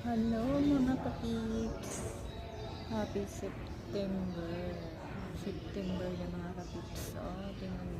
Hello mga kapips! Happy September! September na mga kapips. Oh, tingnan mo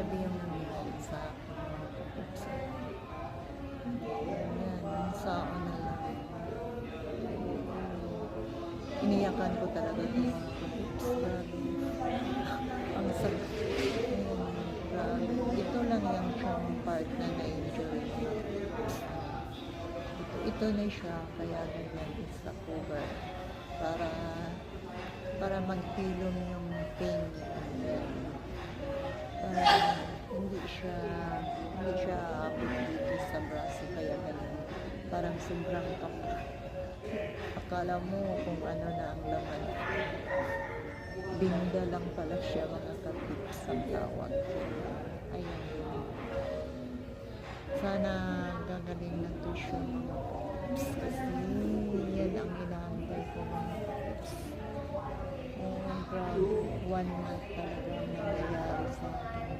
grabe yung nangyari sa akin. Yan, ang sao na lang. Iniyakan ko talaga ito. Grabe. Ang sakit. Ito lang yung siyang part na na-enjoy ko. Ito, ito na siya, kaya ganyan is sa cover. Para para magpilom yung pain. Para siya hindi siya dito sa braso kaya ganun. Parang sobrang kapal. Akala mo kung ano na ang laman. Binda lang pala siya mga katips ang tawag. Ayan. Sana gagaling ng tuition mga katips. Kasi yan ang inaantay ko mga katips. Oh, grabe. One month talaga ang nangyayari sa akin.